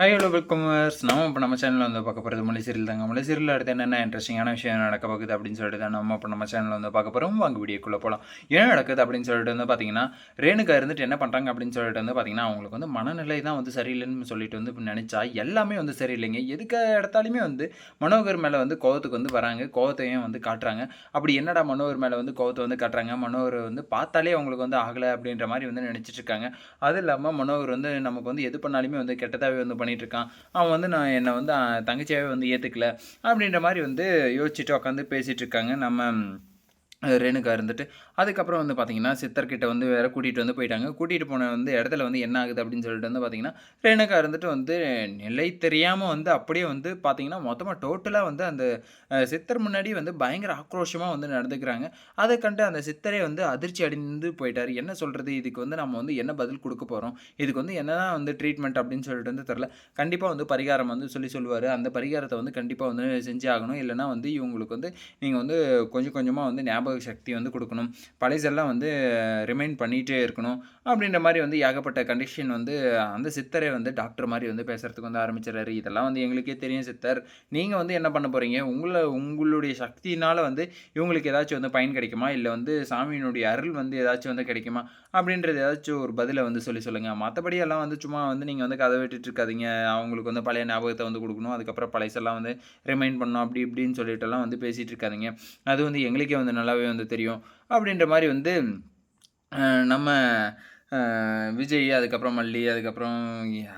Hi hello welcome நம்ம இப்போ நம்ம சேனலில் வந்து பார்க்க போகிறது மலை சீரியல் தாங்க. மலை சீரியல் அடுத்து என்னென்ன இன்ட்ரெஸ்டிங்கான விஷயம் நடக்க போகுது அப்படின்னு சொல்லிட்டு தான் நம்ம இப்போ நம்ம சேனலில் வந்து பார்க்க போகிறோம் வாங்க வீடியோக்குள்ளே போகலாம் என்ன நடக்குது அப்படின்னு சொல்லிட்டு வந்து பார்த்தீங்கன்னா ரேணுகா இருந்துட்டு என்ன பண்ணுறாங்க அப்படின்னு சொல்லிட்டு வந்து பார்த்தீங்கன்னா அவங்களுக்கு வந்து மனநிலை தான் வந்து சரியில்லைன்னு சொல்லிட்டு வந்து நினச்சா எல்லாமே வந்து சரியில்லைங்க. எதுக்கு எடுத்தாலுமே வந்து மனோகர் மேலே வந்து கோவத்துக்கு வந்து வராங்க. கோவத்தையும் வந்து காட்டுறாங்க. அப்படி என்னடா மனோகர் மேலே வந்து கோவத்தை வந்து காட்டுறாங்க? மனோகர் வந்து பார்த்தாலே அவங்களுக்கு வந்து ஆகலை அப்படின்ற மாதிரி வந்து நினச்சிட்டு இருக்காங்க. அது இல்லாமல் மனோகர் வந்து நமக்கு வந்து எது பண்ணாலுமே வந்து கெட்டதாகவே வந்து பண்ணிகிட்ருக்கான் அவன் வந்து நான் என்னை வந்து தங்கச்சியாகவே வந்து ஏற்றுக்கல அப்படின்ற மாதிரி வந்து யோசிச்சுட்டு உட்காந்து பேசிகிட்டு இருக்காங்க நம்ம ரேணுகா இருந்துட்டு அதுக்கப்புறம் வந்து பார்த்தீங்கன்னா சித்தர்கிட்ட வந்து வேறு கூட்டிகிட்டு வந்து போயிட்டாங்க. கூட்டிகிட்டு போன வந்து இடத்துல வந்து என்ன ஆகுது அப்படின்னு சொல்லிட்டு வந்து பார்த்தீங்கன்னா ரேணுகா இருந்துட்டு வந்து நிலை தெரியாமல் வந்து அப்படியே வந்து பார்த்திங்கன்னா மொத்தமாக டோட்டலாக வந்து அந்த சித்தர் முன்னாடி வந்து பயங்கர ஆக்ரோஷமாக வந்து நடந்துக்கிறாங்க. அதை கண்டு அந்த சித்தரே வந்து அதிர்ச்சி அடைந்து போயிட்டார். என்ன சொல்கிறது இதுக்கு வந்து நம்ம வந்து என்ன பதில் கொடுக்க போகிறோம் இதுக்கு வந்து என்னதான் வந்து ட்ரீட்மெண்ட் அப்படின்னு சொல்லிட்டு வந்து தெரில கண்டிப்பாக வந்து பரிகாரம் வந்து சொல்லி சொல்லுவார். அந்த பரிகாரத்தை வந்து கண்டிப்பாக வந்து செஞ்சு ஆகணும். இல்லைனா வந்து இவங்களுக்கு வந்து நீங்கள் வந்து கொஞ்சம் கொஞ்சமாக வந்து ஞாபகம் ஞாபக சக்தி வந்து கொடுக்கணும். பழைசெல்லாம் வந்து ரிமைண்ட் பண்ணிகிட்டே இருக்கணும். அப்படின்ற மாதிரி வந்து ஏகப்பட்ட கண்டிஷன் வந்து அந்த சித்தரை வந்து டாக்டர் மாதிரி வந்து பேசுகிறதுக்கு வந்து ஆரம்பிச்சிடறாரு. இதெல்லாம் வந்து எங்களுக்கே தெரியும் சித்தர். நீங்கள் வந்து என்ன பண்ண போகிறீங்க உங்களை உங்களுடைய சக்தியினால் வந்து இவங்களுக்கு ஏதாச்சும் வந்து பயன் கிடைக்குமா? இல்லை வந்து சாமியினுடைய அருள் வந்து ஏதாச்சும் வந்து கிடைக்குமா? அப்படின்றது ஏதாச்சும் ஒரு பதிலை வந்து சொல்லி சொல்லுங்கள் மற்றபடி எல்லாம் வந்து சும்மா வந்து நீங்கள் வந்து கதை விட்டுட்டு இருக்காதீங்க. அவங்களுக்கு வந்து பழைய ஞாபகத்தை வந்து கொடுக்கணும். அதுக்கப்புறம் பழைசெல்லாம் வந்து ரிமைண்ட் பண்ணணும். அப்படி இப்படின்னு சொல்லிட்டுலாம் வந்து பேசிகிட்டு இருக்காதீங்க. அது வந்து எங்களுக்கே வந்து நல்லா நல்லாவே வந்து தெரியும். அப்படின்ற மாதிரி வந்து நம்ம விஜய் அதுக்கப்புறம் மல்லி அதுக்கப்புறம்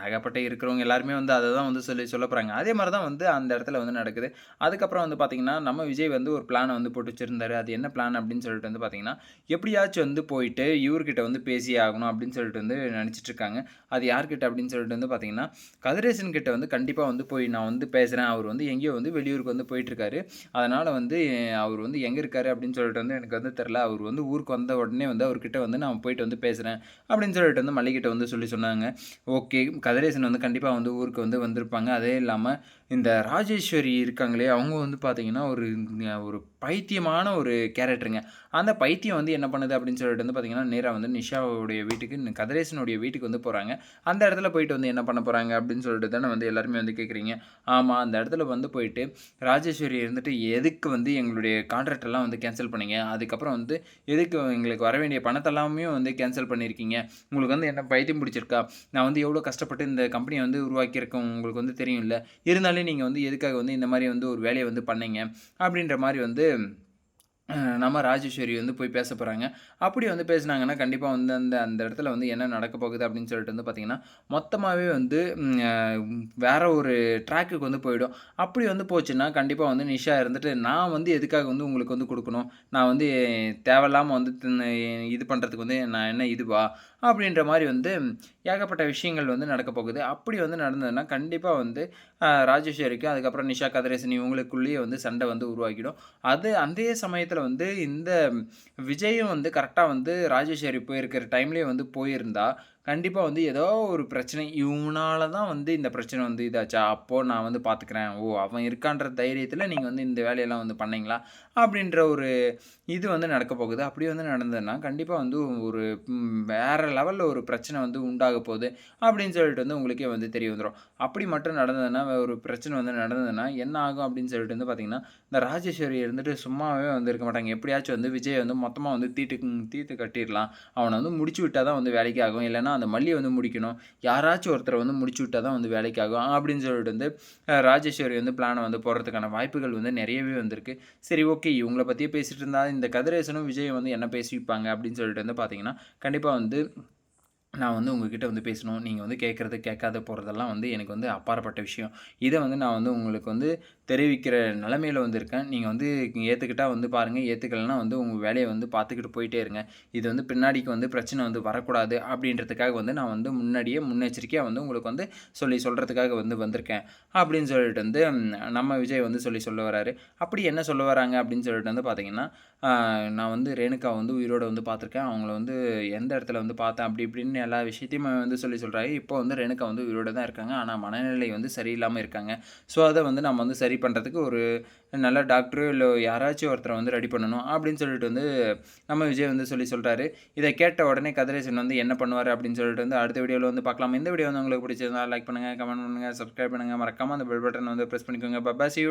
ஏகப்பட்ட இருக்கிறவங்க எல்லாருமே வந்து அதை தான் வந்து சொல்லி சொல்ல போகிறாங்க அதே மாதிரி தான் வந்து அந்த இடத்துல வந்து நடக்குது. அதுக்கப்புறம் வந்து பார்த்திங்கன்னா நம்ம விஜய் வந்து ஒரு பிளானை வந்து போட்டு வச்சுருந்தாரு. அது என்ன பிளான் அப்படின்னு சொல்லிட்டு வந்து பார்த்திங்கன்னா எப்படியாச்சும் வந்து போயிட்டு இவர்கிட்ட வந்து பேசி ஆகணும் அப்படின்னு சொல்லிட்டு வந்து நினச்சிட்டு இருக்காங்க. அது யார்கிட்ட அப்படின்னு சொல்லிட்டு வந்து பார்த்திங்கன்னா கதிரேசன் கிட்ட வந்து கண்டிப்பாக வந்து போய் நான் வந்து பேசுகிறேன் அவர் வந்து எங்கேயோ வந்து வெளியூருக்கு வந்து போயிட்டுருக்காரு அதனால் வந்து அவர் வந்து எங்கே இருக்காரு அப்படின்னு சொல்லிட்டு வந்து எனக்கு வந்து தெரில அவர் வந்து ஊருக்கு வந்த உடனே வந்து அவர்கிட்ட வந்து நான் போயிட்டு வந்து பேசுகிறேன் அப்படின்னு சொல்லிட்டு வந்து மல்லிகிட்ட வந்து சொல்லி சொன்னாங்க. ஓகே கதிரேசன் வந்து கண்டிப்பாக வந்து ஊருக்கு வந்து வந்திருப்பாங்க. அதே இல்லாமல் இந்த ராஜேஸ்வரி இருக்காங்களே அவங்க வந்து பார்த்திங்கன்னா ஒரு ஒரு பைத்தியமான ஒரு கேரக்டருங்க அந்த பைத்தியம் வந்து என்ன பண்ணுது அப்படின்னு சொல்லிட்டு வந்து பார்த்தீங்கன்னா நேராக வந்து நிஷாவுடைய வீட்டுக்கு கதிரேசனுடைய வீட்டுக்கு வந்து போகிறாங்க அந்த இடத்துல போயிட்டு வந்து என்ன பண்ண போகிறாங்க அப்படின்னு சொல்லிட்டு தானே வந்து எல்லாருமே வந்து கேட்குறீங்க ஆமாம் அந்த இடத்துல வந்து போயிட்டு ராஜேஸ்வரி இருந்துட்டு எதுக்கு வந்து எங்களுடைய கான்ட்ராக்ட் எல்லாம் வந்து கேன்சல் பண்ணீங்க? அதுக்கப்புறம் வந்து எதுக்கு எங்களுக்கு வர வேண்டிய பணத்தெல்லாமே வந்து கேன்சல் பண்ணியிருக்கீங்க உங்களுக்கு வந்து என்ன பைத்தியம் பிடிச்சிருக்கா? நான் வந்து எவ்வளோ கஷ்டப்பட்டு இந்த கம்பெனியை வந்து உருவாக்கியிருக்கேன் உங்களுக்கு வந்து தெரியும் இல்லை இருந்தாலும் நீங்கள் வந்து எதுக்காக வந்து இந்த மாதிரி வந்து ஒரு வேலையை வந்து பண்ணீங்க? அப்படின்ற மாதிரி வந்து him நம்ம ராஜேஸ்வரி வந்து போய் பேச போகிறாங்க அப்படி வந்து பேசுனாங்கன்னா கண்டிப்பாக வந்து அந்த அந்த இடத்துல வந்து என்ன நடக்க போகுது அப்படின்னு சொல்லிட்டு வந்து பார்த்திங்கன்னா மொத்தமாகவே வந்து வேற ஒரு ட்ராக்குக்கு வந்து போயிடும். அப்படி வந்து போச்சுன்னா கண்டிப்பாக வந்து நிஷா இருந்துட்டு நான் வந்து எதுக்காக வந்து உங்களுக்கு வந்து கொடுக்கணும்? நான் வந்து தேவையில்லாமல் வந்து இது பண்ணுறதுக்கு வந்து நான் என்ன இதுவா அப்படின்ற மாதிரி வந்து ஏகப்பட்ட விஷயங்கள் வந்து நடக்க போகுது. அப்படி வந்து நடந்ததுன்னா கண்டிப்பாக வந்து ராஜேஸ்வரிக்கு அதுக்கப்புறம் நிஷா கதிரேசன் இவங்களுக்குள்ளேயே வந்து சண்டை வந்து உருவாக்கிடும். அது அந்த சமயத்தில் வந்து இந்த விஜயும் வந்து கரெக்டாக வந்து ராஜேஸ்வரி போயிருக்கிற டைம்லேயே வந்து போயிருந்தா கண்டிப்பாக வந்து ஏதோ ஒரு பிரச்சனை. இவனால தான் வந்து இந்த பிரச்சனை வந்து இதாச்சா? அப்போது நான் வந்து பார்த்துக்கிறேன் ஓ அவன் இருக்கான்ற தைரியத்தில் நீங்கள் வந்து இந்த வேலையெல்லாம் வந்து பண்ணீங்களா? அப்படின்ற ஒரு இது வந்து நடக்க போகுது. அப்படி வந்து நடந்ததுன்னா கண்டிப்பாக வந்து ஒரு வேறு லெவலில் ஒரு பிரச்சனை வந்து உண்டாக போகுது அப்படின்னு சொல்லிட்டு வந்து உங்களுக்கே வந்து தெரிய வந்துடும் அப்படி மட்டும் நடந்ததுன்னா ஒரு பிரச்சனை வந்து நடந்ததுன்னா என்ன ஆகும் அப்படின்னு சொல்லிட்டு வந்து பார்த்தீங்கன்னா இந்த ராஜேஸ்வரி இருந்துட்டு சும்மாவே வந்து இருக்க மாட்டாங்க. எப்படியாச்சும் வந்து விஜய் வந்து மொத்தமாக வந்து தீட்டு தீர்த்து கட்டிடலாம். அவனை வந்து முடிச்சு விட்டால் தான் வந்து வேலைக்கு ஆகும். இல்லைன்னா அந்த மல்லியை வந்து முடிக்கணும். யாராச்சும் ஒருத்தரை வந்து முடிச்சு விட்டால் தான் வந்து வேலைக்கு ஆகும் அப்படின்னு சொல்லிட்டு வந்து ராஜேஸ்வரி வந்து பிளானை வந்து போகிறதுக்கான வாய்ப்புகள் வந்து நிறையவே வந்திருக்கு. சரி ஓகே இவங்களை பற்றியே பேசிகிட்டு இருந்தால் இந்த கதிரேசனும் விஜய் வந்து என்ன பேசிப்பாங்க அப்படின்னு சொல்லிட்டு வந்து பார்த்தீங்கன்னா கண்டிப்பாக வந்து நான் வந்து உங்ககிட்ட வந்து பேசணும். நீங்கள் வந்து கேட்குறது கேட்காத போகிறதெல்லாம் வந்து எனக்கு வந்து அப்பாற்பட்ட விஷயம். இதை வந்து நான் வந்து உங்களுக்கு வந்து தெரிவிக்கிற நிலமையில வந்து இருக்கேன். நீங்கள் வந்து ஏற்றுக்கிட்டால் வந்து பாருங்கள் ஏற்றுக்கலைன்னா வந்து உங்கள் வேலையை வந்து பார்த்துக்கிட்டு போயிட்டே இருங்க. இது வந்து பின்னாடிக்கு வந்து பிரச்சனை வந்து வரக்கூடாது அப்படின்றதுக்காக வந்து நான் வந்து முன்னாடியே முன்னெச்சரிக்கையாக வந்து உங்களுக்கு வந்து சொல்லி சொல்கிறதுக்காக வந்து வந்திருக்கேன். அப்படின்னு சொல்லிட்டு வந்து நம்ம விஜய் வந்து சொல்லி சொல்ல வராரு. அப்படி என்ன சொல்ல வராங்க அப்படின்னு சொல்லிட்டு வந்து பார்த்தீங்கன்னா நான் வந்து ரேணுகா வந்து உயிரோட வந்து பார்த்துருக்கேன் அவங்கள வந்து எந்த இடத்துல வந்து பார்த்தேன்? அப்படி இப்படின்னு எல்லா விஷயத்தையுமே வந்து சொல்லி சொல்கிறாரு இப்போ வந்து ரேணுகா வந்து உயிரோடு தான் இருக்காங்க. ஆனால் மனநிலை வந்து சரியில்லாமல் இருக்காங்க. ஸோ அதை வந்து நம்ம வந்து சரி பண்ணுறதுக்கு ஒரு நல்ல டாக்டரோ இல்லை யாராச்சும் ஒருத்தரை வந்து ரெடி பண்ணணும் அப்படின்னு சொல்லிட்டு வந்து நம்ம விஜய் வந்து சொல்லி சொல்கிறாரு இதை கேட்ட உடனே கதிரேசன் வந்து என்ன பண்ணுவார் அப்படின்னு சொல்லிட்டு வந்து அடுத்த வீடியோவில் வந்து பார்க்கலாம். இந்த வீடியோ வந்து உங்களுக்கு பிடிச்சிருந்தா லைக் பண்ணுங்கள் கமெண்ட் பண்ணுங்கள் சப்ஸ்கிரைப் பண்ணுங்கள் மறக்காமல் அந்த பெல் பட்டன் வந்து ப்ரெஸ் பண்ணிக்கோங்க. பப்பா சி